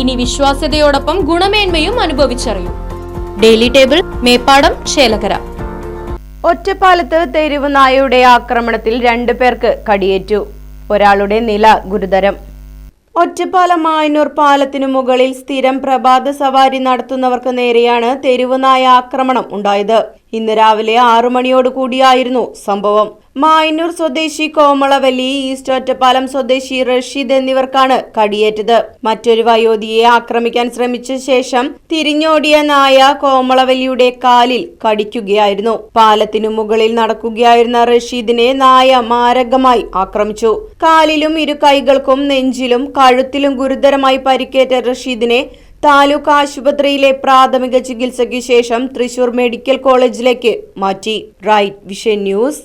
ഇനി വിശ്വാസ്യതയോടൊപ്പം ഗുണമേന്മയും അനുഭവിച്ചറിയും. ഡെയിലി ടേബിൾ മേപ്പാടം ചേലകര ഒറ്റപ്പാലത്ത് തെരുവ് നായയുടെ ആക്രമണത്തിൽ രണ്ടു പേർക്ക് കടിയേറ്റു. ഒരാളുടെ നില ഗുരുതരം. ഒറ്റപ്പാലം മായനൂർ പാലത്തിനു മുകളിൽ സ്ഥിരം പ്രഭാത സവാരി നടത്തുന്നവർക്ക് നേരെയാണ് തെരുവ് നായ ആക്രമണം ഉണ്ടായത്. ഇന്ന് രാവിലെ ആറു മണിയോടുകൂടിയായിരുന്നു സംഭവം. മായന്നൂർ സ്വദേശി കോമളവല്ലി ഈസ്റ്റ് ഒറ്റപ്പാലം സ്വദേശി റഷീദ് എന്നിവർക്കാണ് കടിയേറ്റത്. മറ്റൊരു വയോധിയെ ആക്രമിക്കാൻ ശ്രമിച്ച ശേഷം തിരിഞ്ഞോടിയ നായ കോമളവല്ലിയുടെ കാലിൽ കടിക്കുകയായിരുന്നു. പാലത്തിനു മുകളിൽ നടക്കുകയായിരുന്ന റഷീദിനെ നായ മാരകമായി ആക്രമിച്ചു. കാലിലും ഇരു കൈകൾക്കും നെഞ്ചിലും കഴുത്തിലും ഗുരുതരമായി പരിക്കേറ്റ റഷീദിനെ താലൂക്ക് ആശുപത്രിയിലെ പ്രാഥമിക ചികിത്സയ്ക്ക് ശേഷം തൃശൂർ മെഡിക്കൽ കോളേജിലേക്ക് മാറ്റി. Right vision news